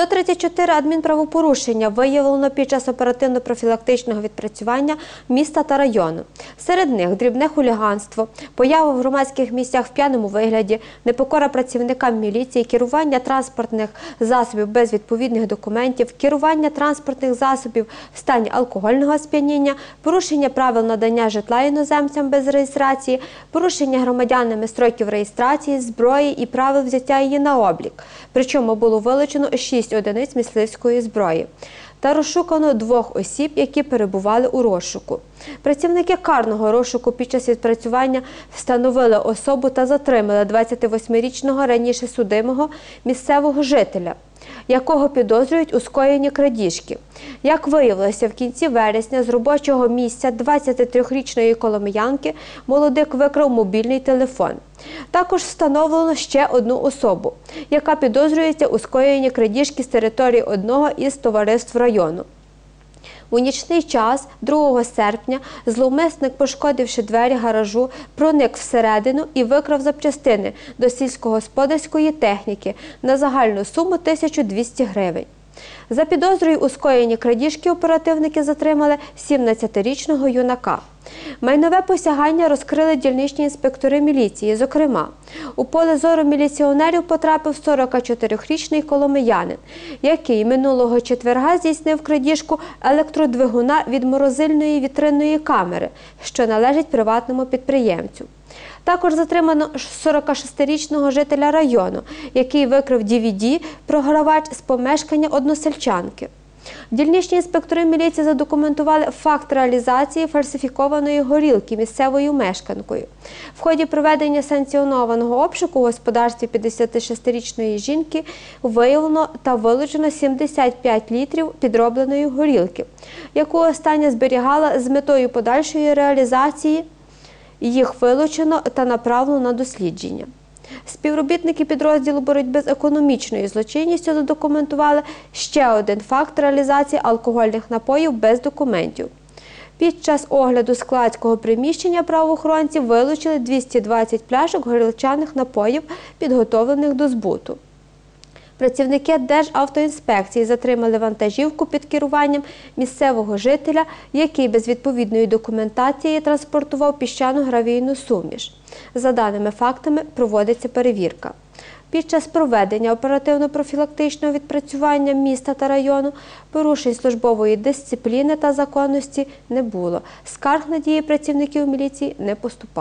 134 адмінправопорушення виявлено під час оперативно-профілактичного відпрацювання міста та району. Серед них дрібне хуліганство, поява в громадських місцях в п'яному вигляді, непокора працівникам міліції, керування транспортних засобів без відповідних документів, керування транспортних засобів в стані алкогольного сп'яніння, порушення правил надання житла іноземцям без реєстрації, порушення громадянами строків реєстрації, зброї і правил взяття її на облік. Причому було вилучено 6 одиниць мисливської зброї. Та розшукано двох осіб, які перебували у розшуку. Працівники карного розшуку під час відпрацювання встановили особу та затримали 28-річного раніше судимого місцевого жителя, якого підозрюють у скоєнні крадіжки. Як виявилося, в кінці вересня з робочого місця 23-річної коломиянки молодик викрав мобільний телефон. Також встановлено ще одну особу, яка підозрюється у скоєнні крадіжки з території одного із товариств району. У нічний час, 2 серпня, зловмисник, пошкодивши двері гаражу, проник всередину і викрав запчастини до сільськогосподарської техніки на загальну суму 1200 гривень. За підозрою у скоєнні крадіжки оперативники затримали 17-річного юнака. Майнове посягання розкрили дільничні інспектори міліції. Зокрема, у поле зору міліціонерів потрапив 44-річний коломиянин, який минулого четверга здійснив крадіжку електродвигуна від морозильної вітринної камери, що належить приватному підприємцю. Також затримано 46-річного жителя району, який викрив DVD програвач з помешкання односельчанки. Дільничні інспектори міліції задокументували факт реалізації фальсифікованої горілки місцевою мешканкою. В ході проведення санкціонованого обшуку у господарстві 56-річної жінки виявлено та вилучено 75 літрів підробленої горілки, яку остання зберігала з метою подальшої реалізації. Їх вилучено та направлено на дослідження. Співробітники підрозділу боротьби з економічною злочинністю задокументували ще один факт реалізації алкогольних напоїв без документів. Під час огляду складського приміщення правоохоронці вилучили 220 пляшок горілчаних напоїв, підготовлених до збуту. Працівники Державтоінспекції затримали вантажівку під керуванням місцевого жителя, який без відповідної документації транспортував піщану гравійну суміш. За даними фактами, проводиться перевірка. Під час проведення оперативно-профілактичного відпрацювання міста та району порушень службової дисципліни та законності не було. Скарг на дії працівників міліції не поступало.